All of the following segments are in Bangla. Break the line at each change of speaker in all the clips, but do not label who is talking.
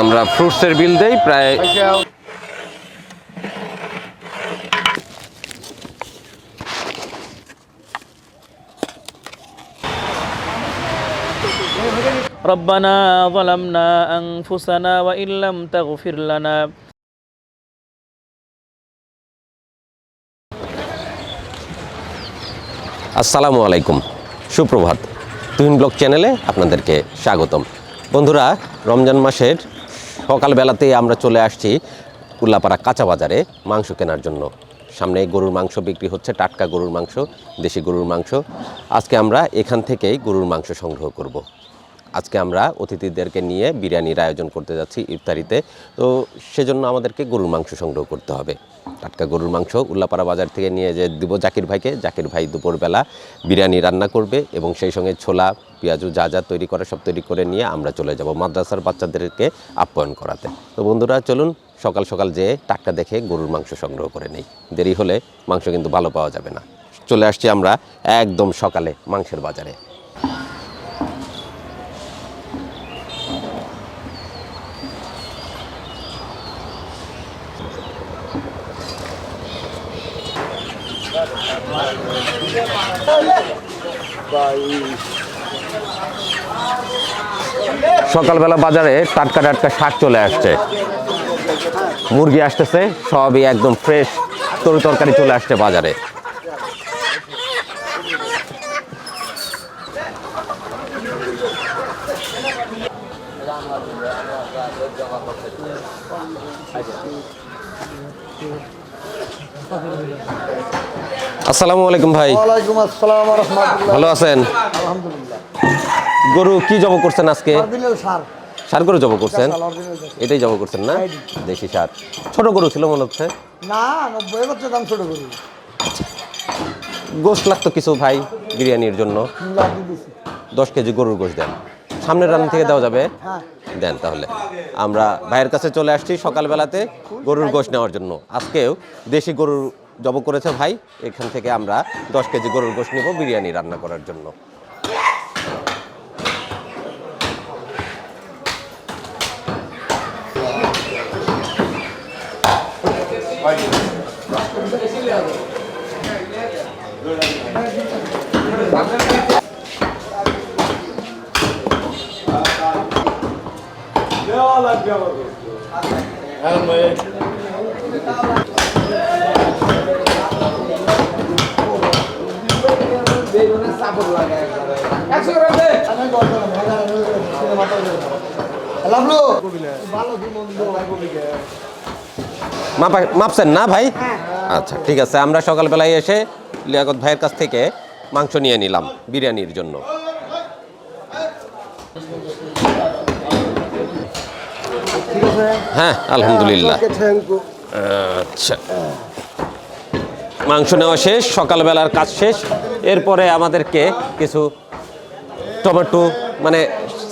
আমরা ফ্রুটসের বিল দেই প্রায়
ربنا ظلمنا أنفسنا وإن لم تغفر لنا
আসসালামু আলাইকুম সুপ্রভাত। তুহিন ব্লগ চ্যানেলে আপনাদেরকে স্বাগতম। বন্ধুরা, রমজান মাসের সকালবেলাতেই আমরা চলে আসছি উল্লাপাড়া কাঁচা বাজারে মাংস কেনার জন্য। সামনে গরুর মাংস বিক্রি হচ্ছে, টাটকা গরুর মাংস, দেশি গরুর মাংস। আজকে আমরা এখান থেকেই গরুর মাংস সংগ্রহ করব। আজকে আমরা অতিথিদেরকে নিয়ে বিরিয়ানির আয়োজন করতে যাচ্ছি ইফতারিতে। তো সেজন্য আমাদেরকে গরুর মাংস সংগ্রহ করতে হবে। টাটকা গরুর মাংস উল্লাপাড়া বাজার থেকে নিয়ে যে দিব জাকির ভাইকে। জাকির ভাই দুপুরবেলা বিরিয়ানি রান্না করবে এবং সেই সঙ্গে ছোলা, পেঁয়াজু যা যা তৈরি করে সব তৈরি করে নিয়ে আমরা চলে যাব মাদ্রাসার বাচ্চাদেরকে আপ্যায়ন করাতে। তো বন্ধুরা, চলুন সকাল সকাল যেয়ে টাটকা দেখে গরুর মাংস সংগ্রহ করে নেই। দেরি হলে মাংস কিন্তু ভালো পাওয়া যাবে না। চলে আসছি আমরা একদম সকালে মাংসের বাজারে। সকালবেলা বাজারে টাটকা টাটকা শাক চলে আসছে। মুরগি আসতেছে, সবই একদম ফ্রেশ তরু তরকারি চলে আসছে বাজারে। আসসালামু আলাইকুম ভাই।
ওয়ালাইকুম আসসালাম রহমতুল্লাহ।
ভালো আছেন?
আলহামদুলিল্লাহ।
গরু কি জব করছেন আজকে?
অরিজিনাল সার।
সার গরু জব করছেন? এটাই জব করছেন না? দেশি সার। ছোট গরু ছিল মনে হচ্ছে?
না নব্বই বছর দাম ছোট করি
গোস্ত লাগতো কিছু ভাই বিরিয়ানির জন্য? দশ কেজি গরুর গোশ দেন। সামনের রান থেকে দেওয়া যাবে?
হ্যাঁ।
দেন তাহলে। আমরা ভাইয়ের কাছে চলে আসছি সকালবেলাতে গরুর গোশ নেওয়ার জন্য। আজকেও দেশি গরুর জব করেছে ভাই, এখান থেকে আমরা দশ কেজি গরুর গোশ নেব বিরিয়ানি রান্না করার জন্য।
ভালো
মাপা মাপছেন না ভাই? আচ্ছা ঠিক আছে আমরা সকালবেলায় এসে লিয়াকত ভাইয়ের কাছ থেকে মাংস নিয়ে নিলাম বিরিয়ানির জন্য। হ্যাঁ আলহামদুলিল্লাহ। আচ্ছা। মাংস নেওয়া শেষ সকালবেলার কাজ শেষ। এরপরে আমাদেরকে কিছু টমেটো মানে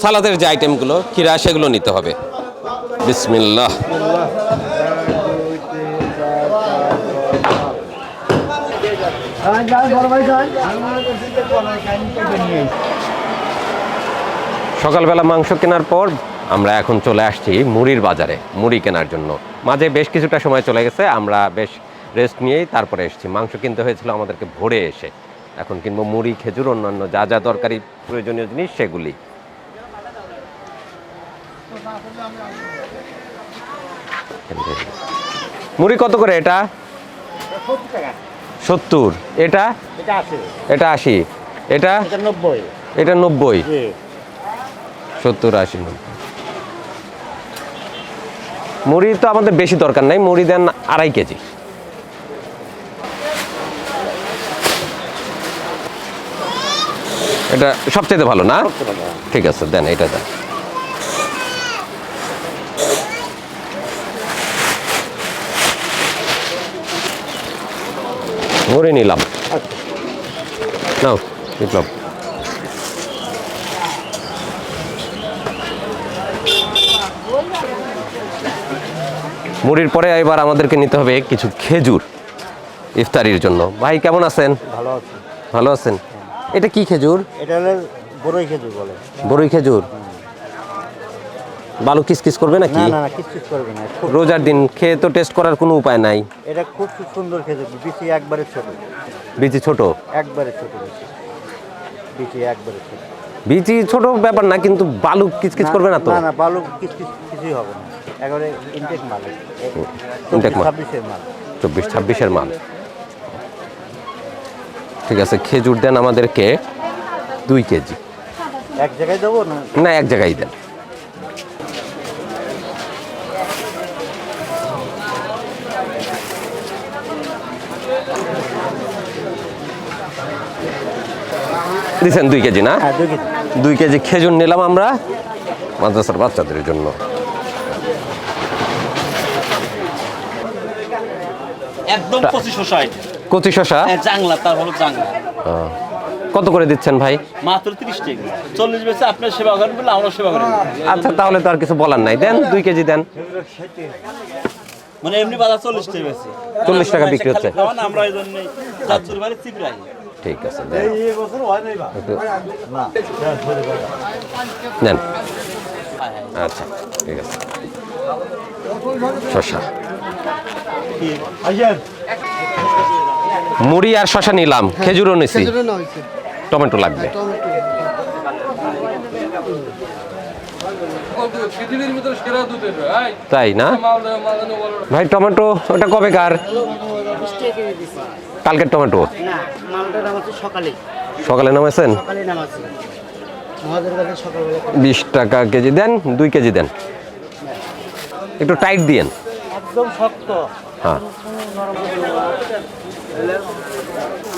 সালাদের যে আইটেমগুলো খিরা সেগুলো নিতে হবে। বিসমিল্লাহ। সকালবেলা মাংস কেনার পর আমরা এখন চলে আসছি মুড়ির বাজারে মুড়ি কেনার জন্য। মাঝে বেশ কিছুটা সময় চলে গেছে আমরা বেশ রেস্ট নিয়েই তারপরে এসেছি। মাংস কিনতে হয়েছিল আমাদেরকে ভোরে এসে। এখন কিনবো মুড়ি খেজুর অন্যান্য যা যা দরকারি প্রয়োজনীয় জিনিস সেগুলি। মুড়ি কত করে এটা? সত্তর। এটা?
এটা
আশি। এটা
এটা? নব্বই।
এটা নব্বই। সত্তর আশি নব্বই। মুড়ি তো আমাদের বেশি দরকার নাই মুড়ি দেন আড়াই কেজি। এটা সবচেয়ে ভালো না? ঠিক আছে দেন এটা দেন। মুড়ি নিলাম। নাও বিপ্লব। মুড়ির পরে এবার আমাদেরকে নিতে হবে কিছু খেজুর ইফতারির জন্য। ভাই কেমন আছেন?
ভালো আছেন
ভালো আছেন? এটা কি খেজুর?
এটা হলো বড়ই খেজুর বলে।
বড়ই খেজুর? বালু কিসকিস করবে নাকি?
না না কিছু করবে না।
রোজার দিন খেয়ে তো টেস্ট করার কোনো উপায় নাই।
এটা খুব সুন্দর খেজুর বিচি একবারে ছোট।
বিচি ছোট?
একবারে ছোট বিচি। একবারে ছোট।
বিচি ছোট ব্যাপার না কিন্তু বালু কিচকিচ করবে না তো?
না না বালু কিছু কিছুই হবে না। একবারে ইনটেক মাল।
Intake মাল।
ছাব্বিশের মাল।
চব্বিশ ছাব্বিশের মাল। ঠিক আছে খেজুর দেন আমাদেরকে দুই কেজি।
এক জায়গায় দেবো না?
না এক জায়গায় দেন। দিচ্ছেন দুই কেজি না?
হ্যাঁ দুই কেজি।
খেজুর নিলাম আমরা মাদ্রাসার বাচ্চাদের জন্য।
একদম
কচি শশা
হ্যাঁ জাংলা তার হলো জাংলা।
কত করে দিচ্ছেন ভাই?
মাত্র তিরিশ টাকা। চল্লিশ বেশি আপনার সেবা করেন বলে আমরা সেবা করেন
আচ্ছা তাহলে তো আর কিছু বলার নাই। দেন দুই কেজি দেন।
মানে এমনি বাজার চল্লিশ টাকা বেশি
40 টাকা বিক্রি হচ্ছে।
আমরা এই জন্য চাঁদপুর বাড়ি চিপড়াই।
ঠিক আছে নেন। আচ্ছা ঠিক আছে। শশা। মুড়ি আর শশা নিলাম খেজুরও নিছি। টমেটো লাগবে।
ভাই
তাই না? ভাই টমেটো ওটা কবে কার? কালকের টমেটো?
সকালে।
সকালে নামাইছেন? বিশ টাকা কেজি দেন দুই কেজি দেন। একটু টাইট দিয়েন।
একদম শক্ত।
হ্যাঁ।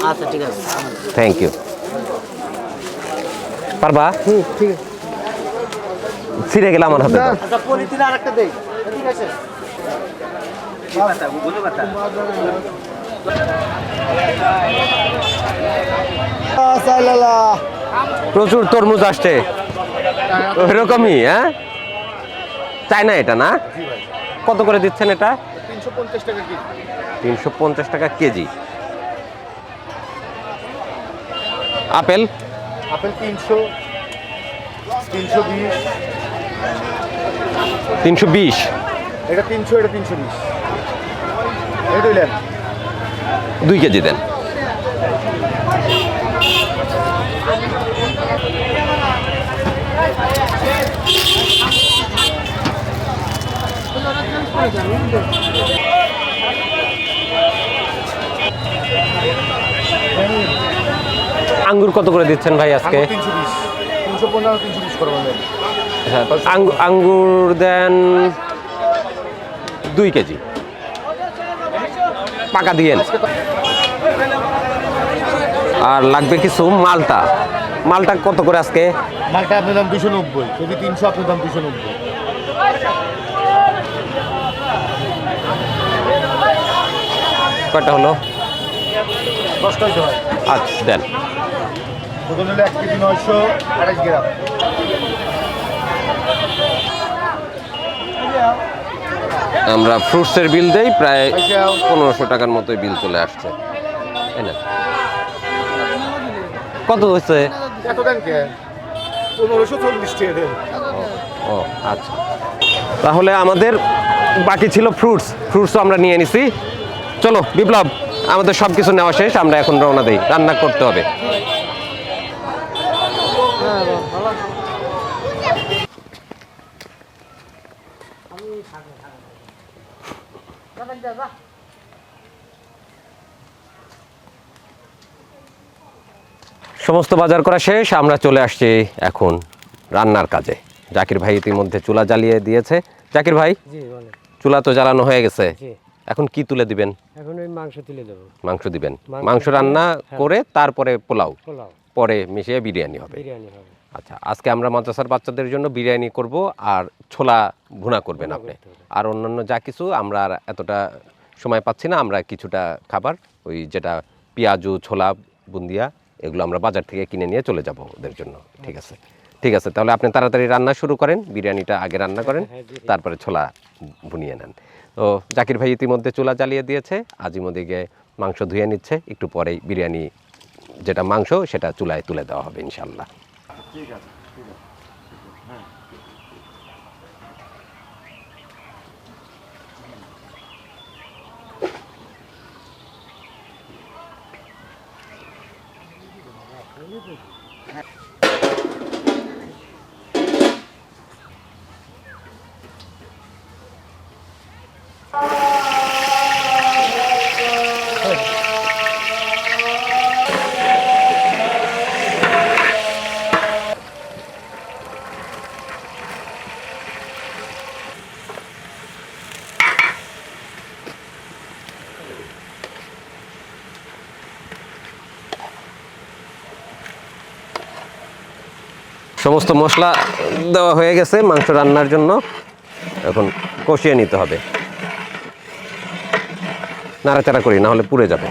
আচ্ছা ঠিক আছে।
থ্যাংক ইউ পারবা?
ঠিক আছে।
ছিঁড়ে গেলে আমার হাতে। দাও।
আচ্ছা পলিথিন আর দেই। ঠিক আছে।
প্রচুর তরমুজ আসছে। ওইরকমই হ্যাঁ? চাই না এটা না? কত করে দিচ্ছেন এটা? তিনশো পঞ্চাশ টাকা কেজি। আপেল?
আপেল তিনশো তিনশো বিশ।
তিনশো বিশ।
এটা তিনশো এটা তিনশো বিশ। এটা
দুই কেজি দেন। আঙ্গুর কত করে দিচ্ছেন ভাই আজকে? হ্যাঁ, আঙ্গুর দেন দুই কেজি। পাকা দিয়েন আর লাগবে কিছু মালটা। মালটা কত করে আজকে?
মালটা আপনার দাম দুশো নব্বই যদি তিনশো আপনার দাম দুশো নব্বই।
কয়টা হলো? আচ্ছা দেন। আমরা ফ্রুটসের বিল দেই প্রায় পনেরোশো টাকার মতোই বিল চলে আসছে। তাই না কত হয়েছে?
এত দেন কে পনেরোশো চল্লিশ টাকা
ও আচ্ছা। তাহলে আমাদের বাকি ছিল ফ্রুটস ফ্রুটসও আমরা নিয়ে নিছি। চলো বিপ্লব আমাদের সব কিছু নেওয়া শেষ আমরা এখন রওনা দিই। রান্না করতে হবে। সমস্ত বাজার করা শেষ আমরা চলে আসছি এখন রান্নার কাজে। জাকির ভাই ইতিমধ্যে চুলা জ্বালিয়ে দিয়েছে। জাকির ভাই? চুলা তো জ্বালানো হয়ে গেছে। এখন কি তুলে দিবেন?
এখন ওই মাংস তুলে দেবো।
মাংস দিবেন।
মাংস
রান্না
হ্যাঁ।
করে তারপরে পোলাও।
পোলাও।
পরে মিশিয়ে বিরিয়ানি হবে।
বিরিয়ানি হবে।
আচ্ছা আজকে আমরা মাদ্রাসার বাচ্চাদের জন্য বিরিয়ানি করব আর ছোলা ভুনা করবেন আপনি। আর অন্যান্য যা কিছু আমরা আর এতটা সময় পাচ্ছি না আমরা কিছুটা খাবার ওই যেটা পেঁয়াজু ছোলা বুন্দিয়া এগুলো আমরা বাজার থেকে কিনে নিয়ে চলে যাব ওদের জন্য। ঠিক আছে? ঠিক আছে তাহলে আপনি তাড়াতাড়ি রান্না শুরু করেন বিরিয়ানিটা আগে রান্না করেন তারপরে ছোলা বুনিয়ে নেন। তো জাকির ভাই ইতিমধ্যে চুলা জ্বালিয়ে দিয়েছে আজিমদিকে মাংস ধুয়ে নিচ্ছে একটু পরেই বিরিয়ানি যেটা মাংস সেটা চুলায় তুলে দেওয়া হবে ইনশাল্লাহ You're busy. সমস্ত মশলা দেওয়া হয়ে গেছে মাংস রান্নার জন্য। এখন কষিয়ে নিতে হবে। নাড়াচাড়া করি, না হলে পুড়ে যাবে।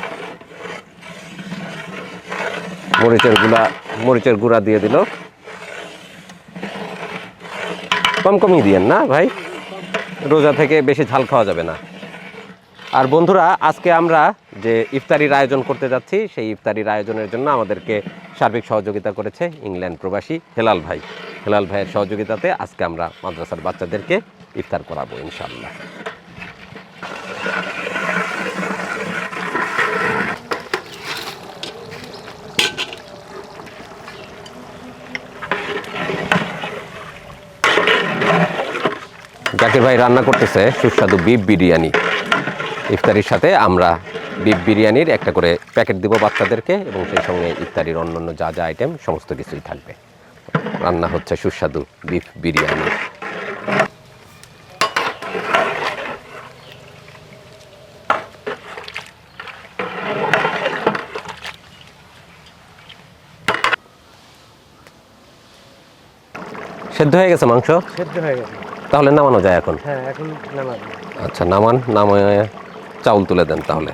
মরিচের গুঁড়া মরিচের গুঁড়া দিয়ে দিল। কম কমই দিয়েন না ভাই? রোজা থেকে বেশি ঝাল খাওয়া যাবে না। আর বন্ধুরা, আজকে আমরা যে ইফতারির আয়োজন করতে যাচ্ছি, সেই ইফতারির আয়োজনের জন্য আমাদেরকে সার্বিক সহযোগিতা করেছে ইংল্যান্ড প্রবাসী হেলাল ভাই। হেলাল ভাইয়ের সহযোগিতাতে আজকে আমরা মাদ্রাসার বাচ্চাদেরকে ইফতার করাবো ইনশাল্লাহ জাকির ভাই রান্না করতেছে সুস্বাদু বিফ বিরিয়ানি। ইফতারির সাথে আমরা বিফ বিরিয়ানির একটা করে প্যাকেট দিব বাচ্চাদেরকে এবং সেই সঙ্গে ইফতারির অন্যান্য যা যা আইটেম সমস্ত কিছুই থাকবে। রান্না হচ্ছে সুস্বাদু বিফ বিরিয়ানি। সেদ্ধ হয়ে গেছে মাংস?
সেদ্ধ হয়ে গেছে।
তাহলে নামানো যায় এখন?
হ্যাঁ এখন নামাবো।
আচ্ছা নামান নামায় চাউল তুলে দেন তাহলে।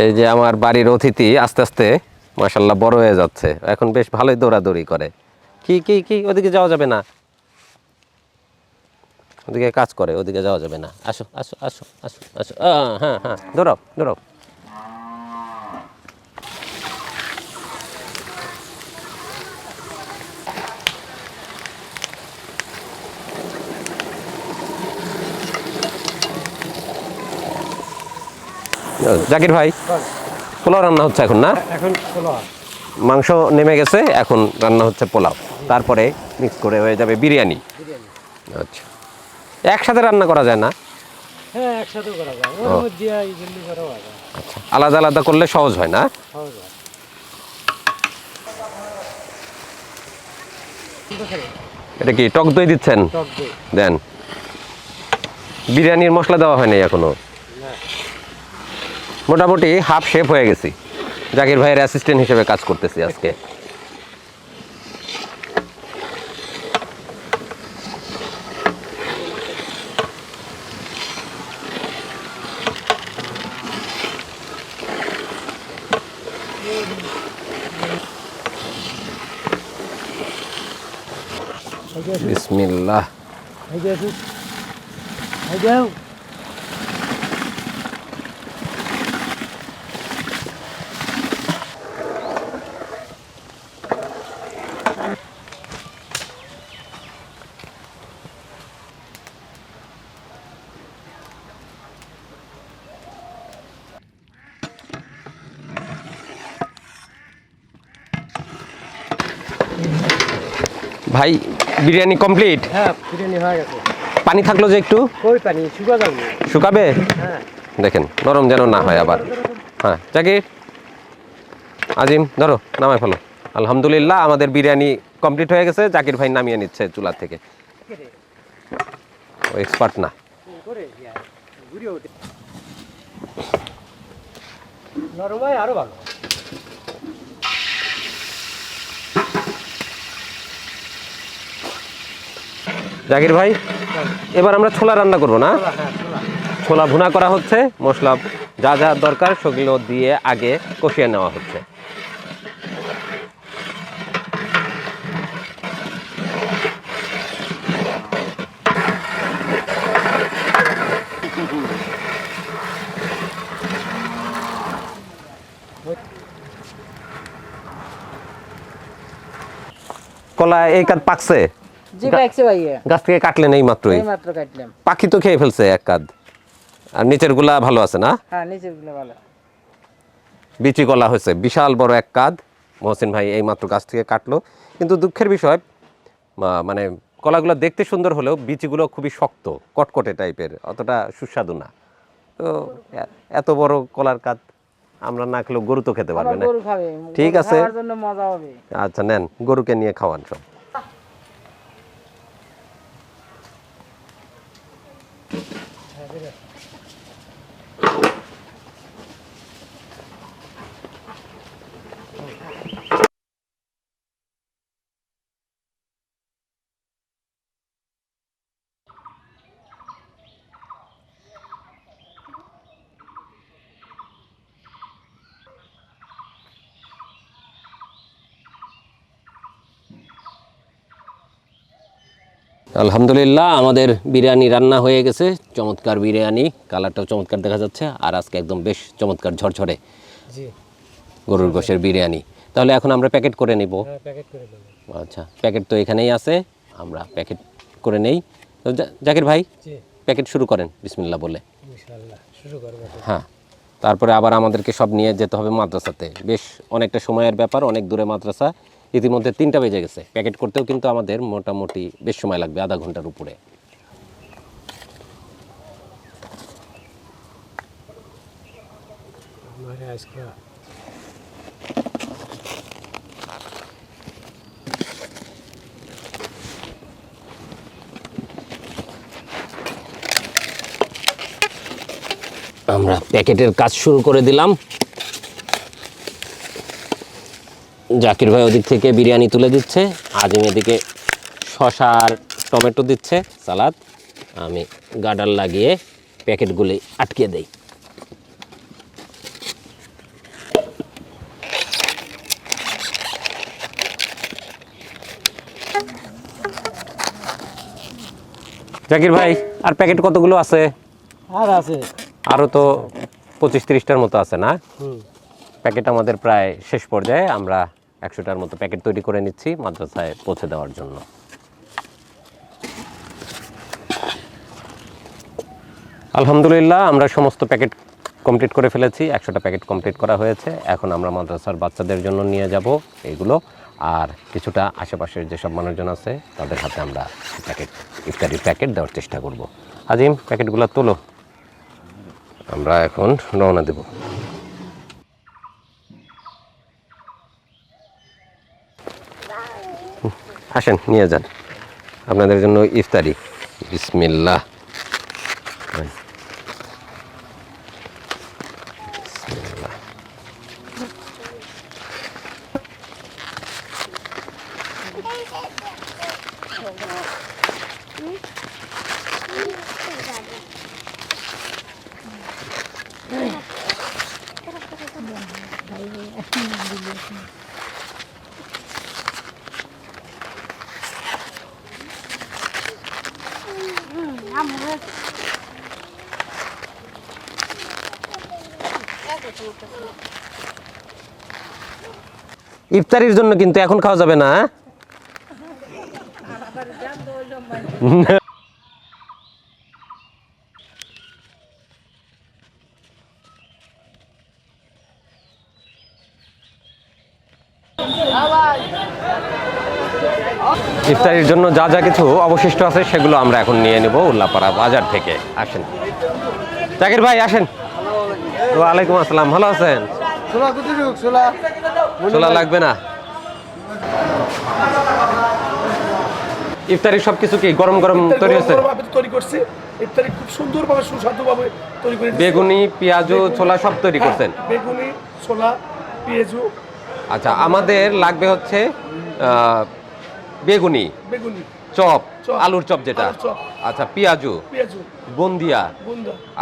এই যে আমার বাড়ির অতিথি আস্তে আস্তে মাসাল্লাহ বড় হয়ে যাচ্ছে। এখন বেশ ভালোই দৌড়াদৌড়ি করে। কি কি কি? ওদিকে যাওয়া যাবে না। ওদিকে কাজ করে, ওদিকে যাওয়া যাবে না। আসো আসো আসো আসো আসো। হ্যাঁ হ্যাঁ দৌড়াও দৌড়াও। জাকির ভাই পোলাও রান্না হচ্ছে এখন না?
এখন
মাংস নেমে গেছে এখন রান্না হচ্ছে পোলাও। তারপরে মিক্স করে হয়ে যাবে বিরিয়ানি। আচ্ছা। একসাথে রান্না করা যায় না?
হ্যাঁ
আচ্ছা আলাদা আলাদা করলে সহজ হয় না? এটা কি টক দই দিচ্ছেন?
টক দই।
দেন। বিরিয়ানির মশলা দেওয়া হয়নি এখনও? মোটামুটি হাফ শেপ হয়ে গেছি। জাকির ভাইয়ের অ্যাসিস্ট্যান্ট হিসেবে কাজ করতেছি আজকে। বিসমিল্লাহ। ভাই বিরিয়ানি কমপ্লিট
হ্যাঁ বিরিয়ানি হয়ে গেছে।
পানি থাকল যে একটু?
কই পানি? শুকা যাবে
শুকাবে?
হ্যাঁ।
দেখেন নরম যেন না হয় আবার। হ্যাঁ জাকির। আজিম ধরো নামায় ফেলো। আলহামদুলিল্লাহ আমাদের বিরিয়ানি কমপ্লিট হয়ে গেছে। জাকির ভাই নামিয়ে নিচ্ছে চুলা থেকে। ও এক্সপার্ট না।
নরম হয় আরও ভালো।
জাকির ভাই, এবার আমরা ছোলা রান্না করব না? ছোলা ভুনা করা হচ্ছে, মশলা যা যা দরকার সেগুলো দিয়ে আগে কষিয়ে নেওয়া হচ্ছে। কলা এই কাজ পাকছে? গাছ থেকে কাটলেন এই মাত্রই?
মাত্র
পাখি তো খেয়ে ফেলছে এক কাদ আর নিচেরগুলা ভালো আছে না?
হ্যাঁ
বিচি কলা হয়েছে বিশাল বড় এক কাদ মহসিন ভাই এই মাত্র গাছ থেকে কাটলো। কিন্তু দুঃখের বিষয় মানে কলাগুলো দেখতে সুন্দর হলেও বিচিগুলো খুবই শক্ত কটকটে টাইপের অতটা সুস্বাদু না। তো এত বড় কলার কাদ আমরা না খেলেও গরু তো খেতে পারবে না। ঠিক আছে। আচ্ছা নেন গরুকে নিয়ে খাওয়ান সব। Look at that. আলহামদুলিল্লাহ আমাদের বিরিয়ানি রান্না হয়ে গেছে। চমৎকার বিরিয়ানি কালারটাও চমৎকার দেখা যাচ্ছে আর আজকে একদম বেশ চমৎকার ঝরঝরে গরুর গোশের বিরিয়ানি। তাহলে এখন আমরা প্যাকেট করে নিব।
হ্যাঁ প্যাকেট করে দেবো
আচ্ছা প্যাকেট তো এখানেই আছে আমরা প্যাকেট করে নেই। জাকির ভাই প্যাকেট শুরু করেন বিসমিল্লাহ বলে। হ্যাঁ তারপরে আবার আমাদেরকে সব নিয়ে যেতে হবে মাদ্রাসাতে। বেশ অনেকটা সময়ের ব্যাপার অনেক দূরে মাদ্রাসা। ইতিমধ্যে তিনটা বেজে গেছে। প্যাকেট করতেও কিন্তু আমাদের মোটামুটি বেশ সময় লাগবে আধা ঘণ্টার উপরে।
আমরা
প্যাকেটের কাজ শুরু করে দিলাম। জাকির ভাই ওদিক থেকে বিরিয়ানি তুলে দিচ্ছে আজিম এদিকে শশা আর টমেটো দিচ্ছে সালাদ। আমি গার্ডার লাগিয়ে প্যাকেটগুলি আটকে দেই। জাকির ভাই আর প্যাকেট কতগুলো আছে?
আর আছে।
আরও তো পঁচিশ তিরিশটার মতো আছে না? প্যাকেট আমাদের প্রায় শেষ পর্যায়ে আমরা একশোটার মতো প্যাকেট তৈরি করে নিচ্ছি মাদ্রাসায় পৌঁছে দেওয়ার জন্য। আলহামদুলিল্লাহ, আমরা সমস্ত প্যাকেট কমপ্লিট করে ফেলেছি, একশোটা প্যাকেট কমপ্লিট করা হয়েছে। এখন আমরা মাদ্রাসার বাচ্চাদের জন্য নিয়ে যাব এগুলো। আর কিছুটা আশেপাশের যেসব মানুষজন আছে, তাদের হাতে আমরা প্যাকেট, ইফতারির প্যাকেট দেওয়ার চেষ্টা করব। আজিম, প্যাকেটগুলো তোলো। আমরা এখন রওনা দেব। আসেন নিয়ে যান আপনাদের জন্য ইফতারি বিসমিল্লাহ। ইফতারির জন্য কিন্তু এখন খাওয়া যাবে না হ্যাঁ? ইফতারির জন্য যা যা কিছু অবশিষ্ট আছে সেগুলো আমরা এখন নিয়ে নেব উল্লাপাড়া বাজার থেকে। আসেন। জাকির ভাই, আসেন। ওয়ালাইকুম আসসালাম, ভালো আছেন?
ছোলা
লাগবে না। ইফতারি সব কিছু কি গরম গরম তৈরি হচ্ছে?
তৈরি করছি। ইফতারি খুব সুন্দরভাবে সুস্বাদুভাবে তৈরি করে
বেগুনি পেঁয়াজু ছোলা সব তৈরি করছেন?
হ্যাঁ, বেগুনি ছোলা পেঁয়াজু।
আচ্ছা আমাদের লাগবে হচ্ছে আহ, বেগুনি।
বেগুনি।
চপ। আলুর চপ যেটা। আচ্ছা পেঁয়াজু বন্দিয়া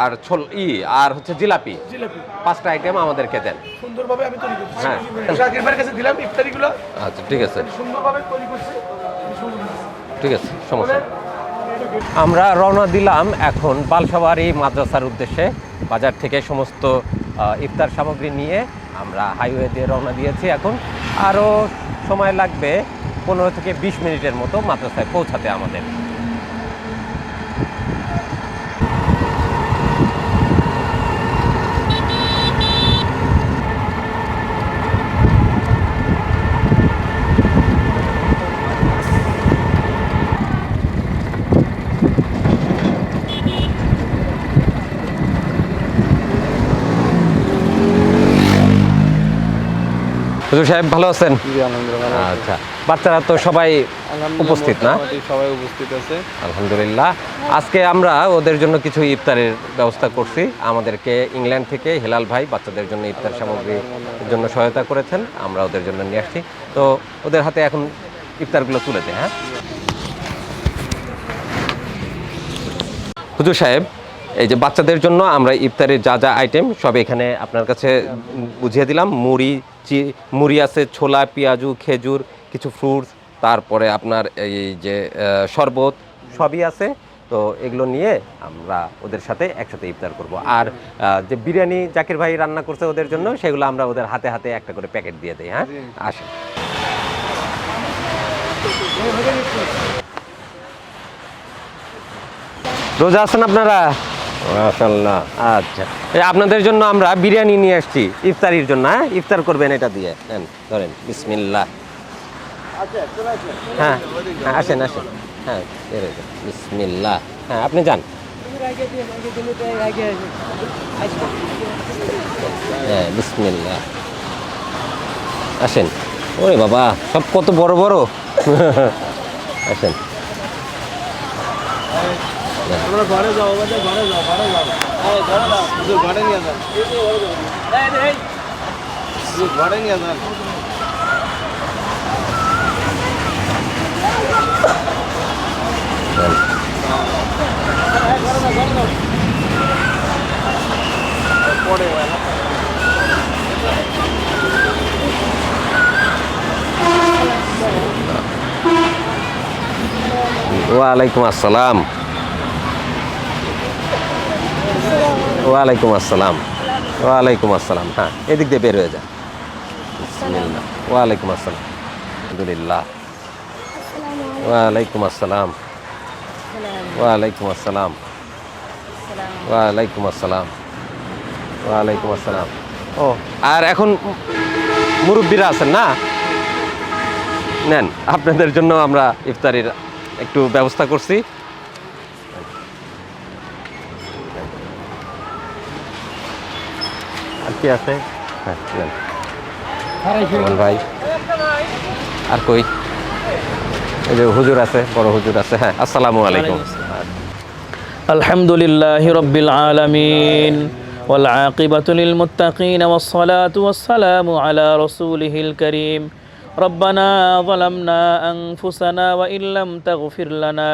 আর ছোল ই আর হচ্ছে জিলাপি।
জিলাপি।
পাঁচটা আইটেম আমাদেরকে দেন।
সুন্দরভাবে আমি তৈরি করছি।
হ্যাঁ।
শাকির ভাইয়ের কাছে দিলাম ইফতারিগুলো।
আচ্ছা ঠিক আছে।
সুন্দরভাবে তৈরি করছি।
ঠিক আছে সমস্যা আমরা রওনা দিলাম এখন বালসাবাড়ি মাদ্রাসার উদ্দেশ্যে। বাজার থেকে সমস্ত ইফতার সামগ্রী নিয়ে আমরা হাইওয়ে দিয়ে রওনা দিয়েছি এখন। আরও সময় লাগবে। পনেরো থেকে বিশ মিনিটের মতো মাদ্রাসায় পৌঁছাতে আমাদের। হুজুর সাহেব ভালো আছেন? আচ্ছা বাচ্চারা তো সবাই উপস্থিত না?
সবাই উপস্থিত আছে।
আলহামদুলিল্লাহ। আজকে আমরা ওদের জন্য কিছু ইফতারের ব্যবস্থা করছি। আমাদেরকে ইংল্যান্ড থেকে হেলাল ভাই বাচ্চাদের জন্য ইফতার সামগ্রীর জন্য সহায়তা করেছেন। আমরা ওদের জন্য নিয়ে আসছি। তো ওদের হাতে এখন ইফতারগুলো তুলে দেয় হ্যাঁ? হুজুর সাহেব এই যে বাচ্চাদের জন্য আমরা ইফতারের যা যা আইটেম সব এখানে আপনার কাছে বুঝিয়ে দিলাম। মুড়ি, চি- মুড়ি আছে, ছোলা, পেঁয়াজু, খেজুর, কিছু ফ্রুটস তারপরে আপনার এই যে শরবত সবই আছে। তো এগুলো নিয়ে আমরা ওদের সাথে একসাথে ইফতার করব। আর যে বিরিয়ানি জাকির ভাই রান্না করছে ওদের জন্য, সেগুলো আমরা ওদের হাতে হাতে একটা করে প্যাকেট দিয়ে দিই হ্যাঁ? আসেন। রোজা আছেন আপনারা? মাশাল্লাহ আচ্ছা। আপনাদের জন্য আমরা বিরিয়ানি নিয়ে আসছি, ইফতারির জন্য হ্যাঁ? ইফতার করবেন এটা দিয়ে। নেন, ধরেন, বিসমিল্লাহ। হ্যাঁ হ্যাঁ আসেন আসেন। হ্যাঁ বের হয়ে, আপনি যান। হ্যাঁ বিসমিল্লাহ। আসেন। ওরে বাবা, সব কত বড় বড়। আসেন।
আমরা ঘরে যাও আমাদের ঘরে যাও ঘরে যাও। ঘরে যাও। ঘরে নিয়ে যান। এই এই। হুজুর ঘরে নিয়ে যান।
ওয়ালাইকুম আসসালাম। ওয়ালাইকুম আসসালাম। ওয়ালাইকুম আসসালাম হ্যাঁ এদিক দিয়ে বের হয়ে যা। বিসমিল্লাহ। ওয়ালাইকুম আসসালাম, আলহামদুলিল্লাহ। ওয়ালাইকুম আসসালাম ওয়ালাইকুম আসসালাম ওয়ালাইকুম আসসালাম ওয়ালাইকুম আসসালাম। ও, আর এখন মুরব্বীরা আছেন না? নেন, আপনাদের জন্য আমরা ইফতারির একটু ব্যবস্থা করছি। কি আছে হ্যাঁ নেন রহমান ভাই আর কই এই যে হুজুর আছে বড় হুজুর আছে হ্যাঁ আসসালামু আলাইকুম
الحمد لله رب العالمين والعاقبة للمتقين والصلاة والسلام على رسوله الكريم ربنا ظلمنا أنفسنا وإن لم تغفر لنا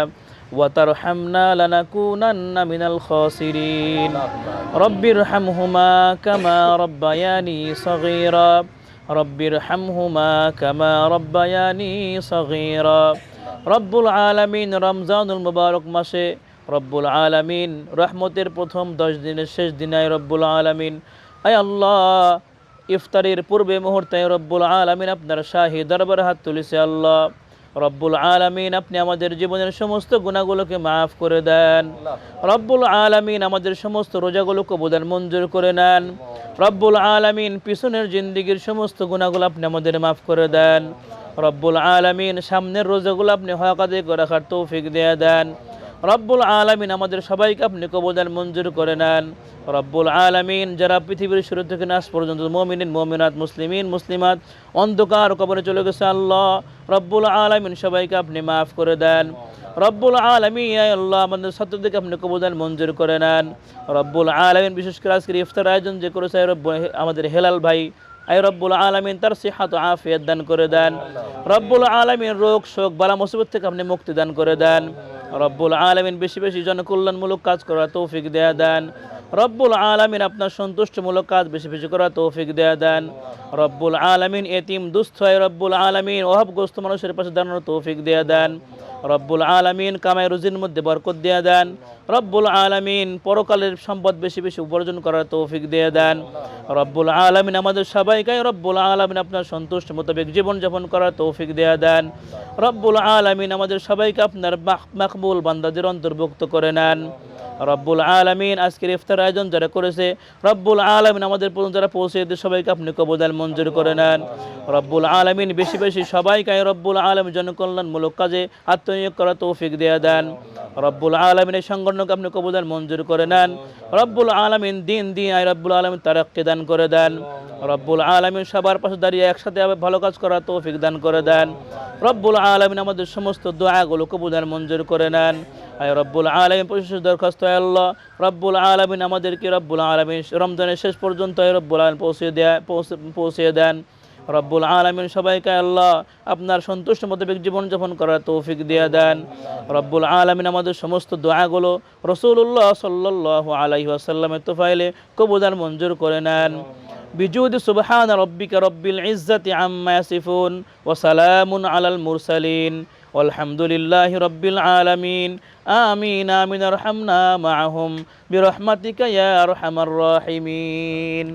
وترحمنا لنكونن من الخاسرين رب ارحمهما كما ربياني صغيرا رب ارحمهما كما ربياني صغيرا رب العالمين رمضان المبارك মাসে রব্বুল আলামিন রহমতের প্রথম দশ দিনের শেষ দিনে রব্বুল আলামিন আয় আল্লাহ ইফতারির পূর্বে মুহূর্তে রব্বুল আলামিন আপনার শাহী দরবার হাত তুলেছে আল্লাহ রব্বুল আলামিন, আপনি আমাদের জীবনের সমস্ত গুণাগুলোকে মাফ করে দেন। রব্বুল আলামিন, আমাদের সমস্ত রোজাগুলোকে বোধন মঞ্জুর করে নেন। রব্বুল আলামিন, পিছনের জিন্দিগির সমস্ত গুণাগুলো আপনি আমাদের মাফ করে দেন। রব্বুল আলামিন, সামনের রোজাগুলো আপনি হকাদে করে রাখার তৌফিক দিয়ে দেন। রব্বুল আলামিন, আমাদের সবাইকে আপনি কবদান মঞ্জুর করে নেন। রব্বুল আলামিন, যারা পৃথিবীর শুরু থেকে নাস পর্যন্ত মমিনিন, মমিনাত, মুসলিমিন, মুসলিমাত, অন্ধকার কবরে চলে গেছে আল্লাহ। রব্বুল আলামিন সবাইকে আপনি মাফ করে দেন। রব্বুল আলমিন আল্লাহ, আমাদের ছাত্রদেরকে আপনি কবদান মঞ্জুর করে নেন। রব্বুল আলমিন, বিশেষ করে আজকের ইফতার আয়োজন যে করেছে আমাদের হেলাল ভাই, আয় রব্বুল আলমিন, তার সিহাত আফিয়াত দান করে দেন। রব্বুল আলমিন, রোগ শোক, বালা মুসিবত থেকে আপনি মুক্তি দান করে দেন। রব্বুল আলমিন, বেশি বেশি জনকল্যাণমূলক কাজ করার তৌফিক দেয়া দেন। রব্বুল আলমিন আপনার সন্তুষ্টমূলক কাজ বেশি বেশি করার তৌফিক দেয়া দেন। রব্বুল আলমিন এতিম, দুস্থ রব্বুল আলমিন, অভাবগ্রস্ত মানুষের পাশে দাঁড়ানোর তৌফিক দেয়া দেন। রব্বুল আলমিন কামাই রুজির মধ্যে বরকত দেয়া দেন। রব্বুল আলমিন পরকালের সম্পদ বেশি বেশি উপার্জন করার তৌফিক দিয়ে দেন। রব্বুল আলমিন আমাদের সবাইকে রব্বুল আলমিন আপনার সন্তুষ্ট মোতাবেক জীবনযাপন করার তৌফিক দেয়া দেন। রব্বুল আলমিন আমাদের সবাইকে আপনার মাক- মাকবুল বান্দাদের অন্তর্ভুক্ত করে নেন। রব্বুল আলমিন, আজকের ইফতার আয়োজন যারা করেছে, রব্বুল আলমিন আমাদের পর্যন্ত যারা পৌঁছে দিয়ে সবাইকে আপনি কবদাল মঞ্জুর করে নেন। রব্বুল আলমিন, বেশি বেশি সবাইকে রব্বুল আলম জনকল্যাণমূলক কাজে আত্মনিয়োগ করা তৌফিক দেয়া দেন। রব্বুল আলমিনের সংগঠনকে আপনি কবুদান মঞ্জুর করে নেন। রব্বুল আলমিন দিন দিন আয় রব্বুল আলমিন তারাক্কি দান করে দেন। রব্বুল আলমিন সবার পাশে দাঁড়িয়ে একসাথে ভালো কাজ করার তৌফিক দান করে দেন। রব্বুল আলমিন আমাদের সমস্ত দোয়াগুলো কবুদান মঞ্জুর করে নেন। আয় রব্বুল আলমিন পরিশেষ দরখাস্ত আল্লাহ। রব্বুল আলমিন আমাদেরকে রব্বুল আলমিন রমজানের শেষ পর্যন্ত রব্বুল আলমিন পৌঁছে দেয়, পৌঁছে দেন। রব্বুল আলমিন সবাইকে আল্লাহ, আপনার সন্তুষ্ট মোতাবেক জীবনযাপন করার তৌফিক দিয়ে দেন। রব্বুল আলমিন আমাদের সমস্ত দোয়াগুলো রসুল্লাহ সাল্লাহ আলাইহি আসাল্লামের তোফাইলে কবুদান মঞ্জুর করে নেন। বিজুদ সুবহান রব্বিকা রব্বিল ইজ্জাতি আম্মা ইয়াসিফুন ওয়া সালামুন আলাল আলহামদুলিল্লাহ রব্বিল আলমিন। আমিন আমিন রহমনা মাহুম। বিরহমাতিকা ইয়া রহমার রহিমিন।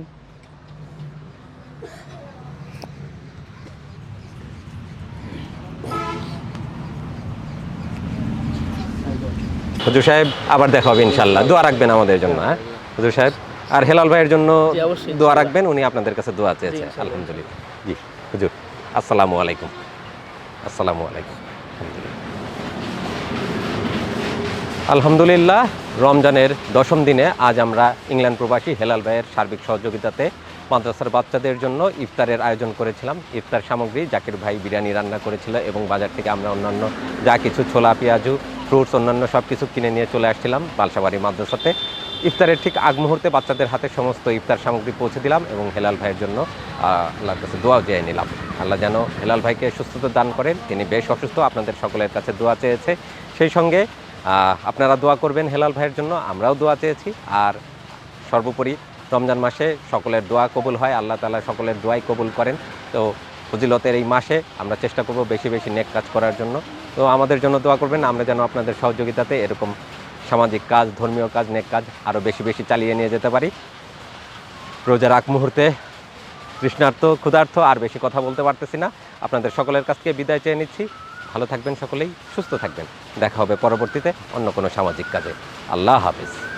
হুজুর সাহেব আবার দেখা হবে ইনশাল্লাহ দোয়া রাখবেন আমাদের জন্য হ্যাঁ? হুজুর সাহেব আর হেলাল ভাইয়ের জন্য দোয়া রাখবেন উনি আপনাদের কাছে দোয়া চেয়েছে আলহামদুলিল্লাহ। জি হুজুর আসসালামু আলাইকুম। আসসালামু আলাইকুম। আলহামদুলিল্লাহ, রমজানের দশম দিনে আজ আমরা ইংল্যান্ড প্রবাসী হেলাল ভাইয়ের সার্বিক সহযোগিতাতে মাদ্রাসার বাচ্চাদের জন্য ইফতারের আয়োজন করেছিলাম। ইফতার সামগ্রী, জাকির ভাই বিরিয়ানি রান্না করেছিল এবং বাজার থেকে আমরা অন্যান্য যা কিছু ছোলা, পেঁয়াজু, ফ্রুটস, অন্যান্য সব কিছু কিনে নিয়ে চলে আসছিলাম বালসাবাড়ি মাদ্রাসাতে। ইফতারের ঠিক আগ মুহূর্তে বাচ্চাদের হাতে সমস্ত ইফতার সামগ্রী পৌঁছে দিলাম এবং হেলাল ভাইয়ের জন্য আল্লাহর কাছে দোয়াও চেয়ে নিলাম। আল্লাহ যেন হেলাল ভাইকে সুস্থতা দান করেন। তিনি বেশ অসুস্থ, আপনাদের সকলের কাছে দোয়া চেয়েছে। সেই সঙ্গে আপনারা দোয়া করবেন হেলাল ভাইয়ের জন্য, আমরাও দোয়া চেয়েছি। আর সর্বোপরি রমজান মাসে সকলের দোয়া কবুল হয়, আল্লাহ তালা সকলের দোয়াই কবুল করেন। তো ফজিলতের এই মাসে আমরা চেষ্টা করব বেশি বেশি নেক কাজ করার জন্য। তো আমাদের জন্য দোয়া করবেন, আমরা যেন আপনাদের সহযোগিতাতে এরকম সামাজিক কাজ, ধর্মীয় কাজ, নেক কাজ আরও বেশি বেশি চালিয়ে নিয়ে যেতে পারি। রোজার আগ মুহূর্তে তৃষ্ণার্থ, ক্ষুধার্থ আর বেশি কথা বলতে পারতেছি না। আপনাদের সকলের কাছ থেকে বিদায় চেয়ে নিচ্ছি। ভালো থাকবেন সকলেই সুস্থ থাকবেন। দেখা হবে পরবর্তীতে অন্য কোনো সামাজিক কাজে। আল্লাহ হাফিজ।